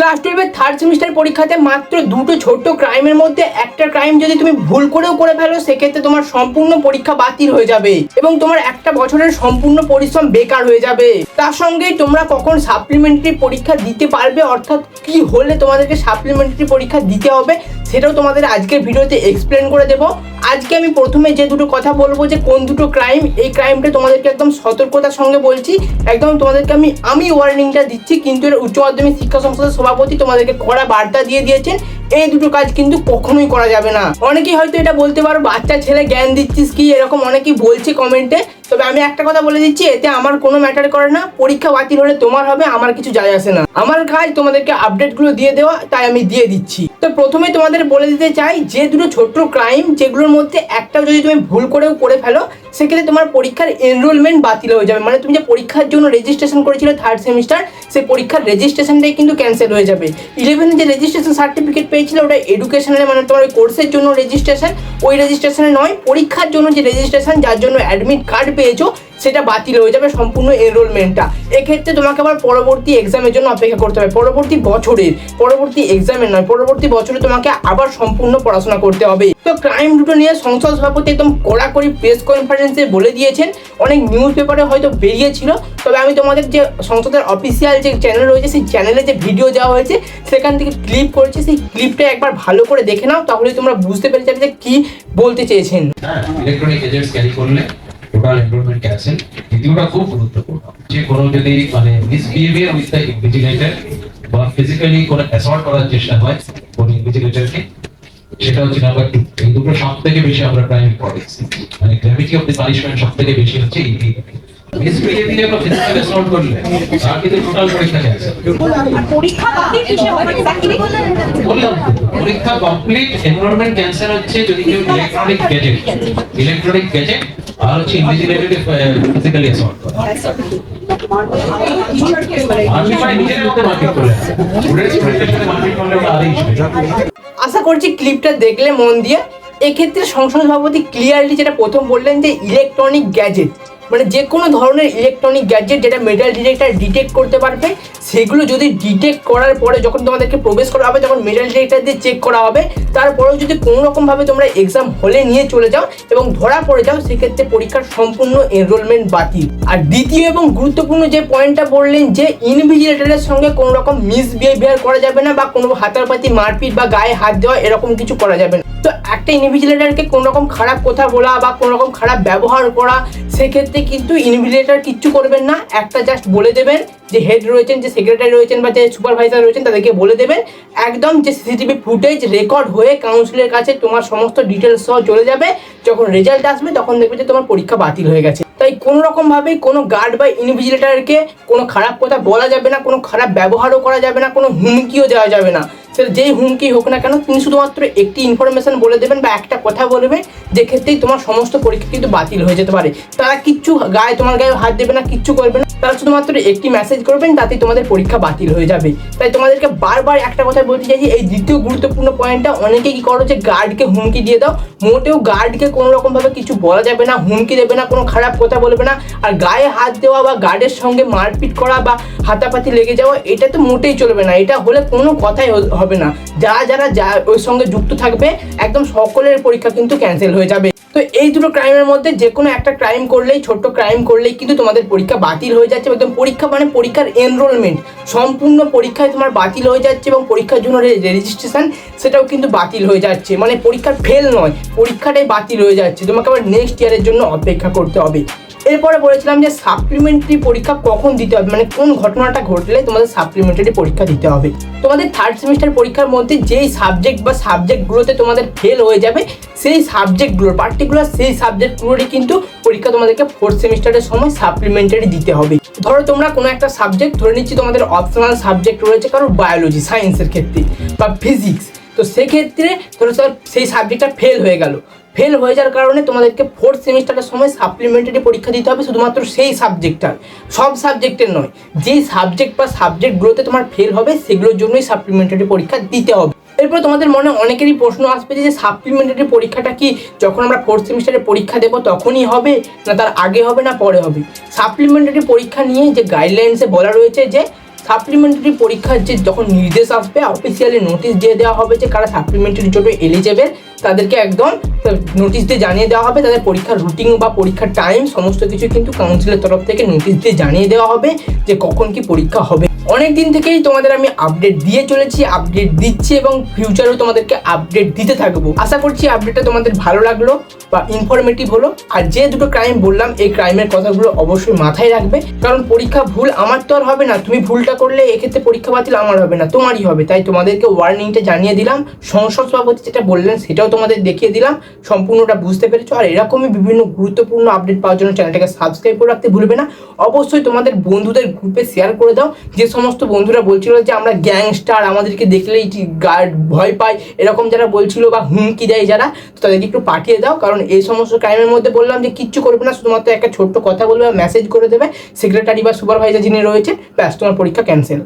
Class টুয়েলভের third semester পরীক্ষাতে মাত্র দুটো ছোট্ট ক্রাইমের মধ্যে একটা ক্রাইম যদি তুমি ভুল করেও করে ফেলো, সেক্ষেত্রে তোমার সম্পূর্ণ পরীক্ষা বাতিল হয়ে যাবে এবং তোমার একটা বছরের সম্পূর্ণ পরিশ্রম বেকার হয়ে যাবে। তার সঙ্গেই তোমরা কখন সাপ্লিমেন্টারি পরীক্ষা দিতে পারবে, অর্থাৎ কি হলে তোমাদেরকে সাপ্লিমেন্টারি পরীক্ষা দিতে হবে, সেটাও তোমাদের আজকের ভিডিওতে এক্সপ্লেন করে দেবো। আজকে আমি প্রথমে যে দুটো কথা বলব, যে কোন দুটো ক্রাইম এই ক্রাইমটা তোমাদেরকে একদম সতর্কতার সঙ্গে বলছি। একদম তোমাদেরকে আমি আমি ওয়ার্নিংটা দিচ্ছি, কিন্তু এর উচ্চ মাধ্যমিক শিক্ষা সংসদের সভাপতি তোমাদেরকে কড়া বার্তা দিয়ে দিয়েছেন। এই দুটো কাজ কিন্তু কখনোই করা যাবে না। অনেকেই হয়তো এটা বলতে পারো, বাচ্চা ছেলে জ্ঞান দিচ্ছিস কি, এরকম অনেকেই বলছে কমেন্টে তবে আমি একটা কথা বলে দিচ্ছি, এতে আমার কোনো ম্যাটার করে না, পরীক্ষা বাতিল হলে তোমার হবে, আমার কিছু যায় আসে না। আমার কাজ তোমাদেরকে আপডেটগুলো দিয়ে দেওয়া, তাই আমি দিয়ে দিচ্ছি। তো প্রথমে তোমাদের বলে দিতে চাই, যে দুটো ছোট্ট ক্রাইম যেগুলোর মধ্যে একটাও যদি তুমি ভুল করেও করে ফেলো, সেক্ষেত্রে তোমার পরীক্ষার এনরোলমেন্ট বাতিল হয়ে যাবে। মানে তুমি যে পরীক্ষার জন্য রেজিস্ট্রেশন করেছিলে থার্ড সেমিস্টার সেই পরীক্ষার রেজিস্ট্রেশনটাই কিন্তু ক্যান্সেল হয়ে যাবে। ইলেভেনে যে রেজিস্ট্রেশন সার্টিফিকেট পেয়েছিলে ওটা এডুকেশনের মানে তোমার ওই কোর্সের জন্য রেজিস্ট্রেশন ওই রেজিস্ট্রেশনে নয়, পরীক্ষার জন্য যে রেজিস্ট্রেশন যার জন্য অ্যাডমিট কার্ড পেয়েছ, সেটা বাতিল হয়ে যাবে সম্পূর্ণ এনরোলমেন্টটা এক্ষেত্রে তোমাকে আবার পরবর্তী এক্সামের জন্য অপেক্ষা করতে হবে। পরবর্তী বছরের, পরবর্তী এক্সামের নয়, পরবর্তী বছরে তোমাকে আবার সম্পূর্ণ পড়াশোনা করতে হবে। তো ক্রাইম দুটো নিয়ে সংসদ সভাপতি একদম কড়াকড়ি প্রেস কনফারেন্সে বলে দিয়েছেন। অনেক নিউজ পেপারে হয়তো বেরিয়েছিল। তবে আমি তোমাদের যে সংসদের অফিসিয়াল যে চ্যানেল রয়েছে, সেই চ্যানেলে যে ভিডিও দেওয়া হয়েছে, সেখান থেকে ক্লিপ করেছে। সেই ক্লিপটা একবার ভালো করে দেখে নাও তাহলে তোমরা বুঝতে পেরে যাবে যে কি বলতে চেয়েছেন। ইলেকট্রনিক এজেন্টস ক্যারি করলে টোটাল এনরোলমেন্ট ক্যান্সেল দ্বিতীয়টা খুব গুরুত্বপূর্ণ। যে কোনো যদি মানে মিসবিহেভিয়ার উইথ দ্য ইনভিজিলেটর বা ফিজিক্যালি কোনো অ্যাসল্ট করার চেষ্টা হয় কোন ইনভিজিলেটরকে সেটা হচ্ছে নাম্বার টু এই দুটো সব থেকে বেশি আমরা প্রাইম ইম্পর্টেন্স মানে গ্র্যাভিটি অফ দি পানিশমেন্ট সব থেকে বেশি হচ্ছে এই পরীক্ষা কমপ্লিট এনরোলমেন্ট হচ্ছে যদি কেউ ইলেকট্রনিক গ্যাজেট ইলেকট্রনিক গ্যাজেট আর হচ্ছে ফিজিক্যালি অ্যাসল্ট আশা করছি ক্লিপটা দেখলে মন দিয়ে। এক্ষেত্রে সংসদ সভাপতি ক্লিয়ারলি যেটা প্রথম বললেন যে ইলেকট্রনিক গ্যাজেট মানে যে কোনো ধরনের ইলেকট্রনিক গ্যাজেট যেটা মেটাল ডিটেক্টর ডিটেক্ট করতে পারবে, সেগুলো যদি ডিটেক্ট করার পরে যখন তোমাদেরকে প্রবেশ করা হবে, যখন মেটাল ডিটেক্টার দিয়ে চেক করা হবে, তারপরেও যদি কোনো রকমভাবে তোমরা এক্সাম হলে নিয়ে চলে যাও এবং ধরা পড়ে যাও, সেক্ষেত্রে পরীক্ষার সম্পূর্ণ এনরোলমেন্ট বাতিল। আর দ্বিতীয় এবং গুরুত্বপূর্ণ যে পয়েন্টটা বললেন যে ইনভিজিলেটরের সঙ্গে কোনো রকম মিসবিহেভিয়ার করা যাবে না বা কোনো হাতারপাতি, মারপিট বা গায়ে হাত দেওয়া এরকম কিছু করা যাবে না। তো একটা ইনভিজিলেটরকে কোনো রকম খারাপ কথা বলা বা কোনো রকম খারাপ ব্যবহার করা, সেক্ষেত্রে কিন্তু ইনভিজিলেটর কিচ্ছু করবেন না। একটা জাস্ট বলে দেবেন যে হেড রয়েছেন, যে সেক্রেটারি রয়েছেন বা যে সুপারভাইজার রয়েছেন, তাদেরকে বলে দেবেন। একদম যে সিসিটিভি ফুটেজ রেকর্ড হয়ে কাউন্সিলের কাছে তোমার সমস্ত ডিটেলস সহ চলে যাবে। যখন রেজাল্ট আসবে, তখন দেখবে যে তোমার পরীক্ষা বাতিল হয়ে গেছে। তাই কোনো রকমভাবেই কোনো গার্ড বা ইনভিজিলেটারকে কোনো খারাপ কথা বলা যাবে না, কোনো খারাপ ব্যবহারও করা যাবে না, কোনো হুমকিও দেওয়া যাবে না। সেটা যেই হুমকি হোক না কেন, তিনি শুধুমাত্র একটি ইনফরমেশন বলে দেবেন বা একটা কথা বলবে, যে ক্ষেত্রেই তোমার সমস্ত পরীক্ষা কিন্তু বাতিল হয়ে যেতে পারে। তারা কিচ্ছু গায়ে, তোমার গায়ে হাত দেবে না, কিচ্ছু করবে না। তারা শুধুমাত্র একটি মেসেজ করবেন, তাতেই তোমাদের পরীক্ষা বাতিল হয়ে যাবে। তাই তোমাদেরকে বারবার একটা কথা বলতে চাই যে এই দ্বিতীয় গুরুত্বপূর্ণ পয়েন্টটা অনেকে কি করো, যে গার্ডকে হুমকি দিয়ে দাও। মোটেও গার্ডকে কোনো রকমভাবে কিছু বলা যাবে না, হুমকি দেবে না, কোনো খারাপ কথা বলবে না। আর গায়ে হাত দেওয়া বা গার্ডের সঙ্গে মারপিট করা বা হাতাপাতি লেগে যাওয়া, এটা তো মোটেই চলবে না। এটা হলে কোনো কথাই হবে না। যারা যারা যা ওর সঙ্গে যুক্ত থাকবে, একদম সকলের পরীক্ষা কিন্তু ক্যান্সেল হয়ে যাবে। তো এই দুটো ক্রাইমের মধ্যে যে কোনো একটা ক্রাইম করলেই, ছোট্ট ক্রাইম করলেই কিন্তু তোমাদের পরীক্ষা বাতিল হয়ে যাচ্ছে। একদম পরীক্ষা মানে পরীক্ষার এনরোলমেন্ট সম্পূর্ণ পরীক্ষায় তোমার বাতিল হয়ে যাচ্ছে এবং পরীক্ষার জন্য রেজিস্ট্রেশন সেটাও কিন্তু বাতিল হয়ে যাচ্ছে। মানে পরীক্ষার ফেল নয়, পরীক্ষাটাই বাতিল হয়ে যাচ্ছে। তোমাকে আবার নেক্সট ইয়ারের জন্য অপেক্ষা করতে হবে। এরপরে বলেছিলাম যে সাপ্লিমেন্টারি পরীক্ষা কখন দিতে হবে? মানে কোন ঘটনাটা ঘটলে তোমাদের সাপ্লিমেন্টারি পরীক্ষা দিতে হবে? তোমাদের থার্ড সেমিস্টার পরীক্ষার মধ্যে যেই সাবজেক্ট বা সাবজেক্টগুলোতে তোমাদের ফেল হয়ে যাবে, সেই সাবজেক্টগুলোর পার্টিকুলার সেই সাবজেক্টগুলোরই কিন্তু পরীক্ষা তোমাদেরকে ফোর্থ সেমিস্টারের সময় সাপ্লিমেন্টারি দিতে হবে। ধরো তোমরা কোনো একটা সাবজেক্ট ধরে নিচ্ছি তোমাদের অপশনাল সাবজেক্ট রয়েছে কারও বায়োলজি সায়েন্সের ক্ষেত্রে বা ফিজিক্স তো সেক্ষেত্রে ধরো সেই সাবজেক্টটা ফেল হয়ে গেল। ফেল হয়ে যাওয়ার কারণে তোমাদেরকে ফোর্থ সেমিস্টারের সময় সাপ্লিমেন্টারি পরীক্ষা দিতে হবে, শুধুমাত্র সেই সাবজেক্টটার সব সাবজেক্টের নয় যেই সাবজেক্ট বা সাবজেক্টগুলোতে তোমার ফেল হবে, সেগুলোর জন্যই সাপ্লিমেন্টারি পরীক্ষা দিতে হবে। এরপর তোমাদের মনে অনেকেরই প্রশ্ন আসবে যে সাপ্লিমেন্টারি পরীক্ষাটা কি? যখন আমরা ফোর্থ সেমিস্টারে পরীক্ষা দেবো, তখনই হবে? না, তার আগে হবে, না, পরে হবে? সাপ্লিমেন্টারি পরীক্ষা নিয়ে যে গাইডলাইন্সে বলা রয়েছে যে সাপ্লিমেন্টারি পরীক্ষার যে যখন নির্দেশ আসবে অফিসিয়ালি নোটিশ দিয়ে দেওয়া হবে যে কারা সাপ্লিমেন্টারির জন্য এলিজেবল তাদেরকে একদম নোটিশ দিয়ে জানিয়ে দেওয়া হবে। তাদের পরীক্ষার রুটিন বা পরীক্ষার টাইম সমস্ত কিছু কিন্তু কাউন্সিলের তরফ থেকে নোটিশ দিয়ে জানিয়ে দেওয়া হবে যে কখন কি পরীক্ষা হবে। অনেক দিন থেকেই তোমাদের আমি আপডেট দিয়ে চলেছি আপডেট দিচ্ছি এবং ফিউচারেও তোমাদেরকে আপডেট দিতে থাকব। আশা করছি আপডেটটা তোমাদের ভালো লাগল বা ইনফরমেটিভ হলো। আর যে দুটো ক্রাইম বললাম, এই ক্রাইমের কথাগুলো অবশ্যই মাথায় রাখবে। কারণ পরীক্ষা ভুল আমার তো আর হবে না। তুমি ভুলটা করলে এক্ষেত্রে পরীক্ষা বাতিল আমার হবে না, তোমারই হবে। তাই তোমাদেরকে ওয়ার্নিংটা জানিয়ে দিলাম। সংসদ সভাপতি যেটা বললেন সেটাও তোমাদের দেখিয়ে দিলাম, সম্পূর্ণটা বুঝতে পেরেছ। আর এরকমই বিভিন্ন গুরুত্বপূর্ণ আপডেট পাওয়ার জন্য চ্যানেলটাকে সাবস্ক্রাইব করে রাখতে ভুলবে না। অবশ্যই তোমাদের বন্ধুদের গ্রুপে শেয়ার করে দাও। যে সমস্ত বন্ধুরা বলছিল যে আমরা গ্যাংস্টার আমাদেরকে দেখলেই গার্ড ভয় পায়, এরকম যারা বলছিল বা হুমকি দেয় যারা, তো তাদেরকে একটু পাঠিয়ে দাও। কারণ এই সমস্ত ক্রাইমের মধ্যে বললাম যে কিচ্ছু করবে না, শুধুমাত্র একটা ছোট্ট কথা বলবে মেসেজ করে দেবে। সেক্রেটারি বা সুপারভাইজার যিনি রয়েছে, ব্যাস তোমার পরীক্ষা ক্যান্সেল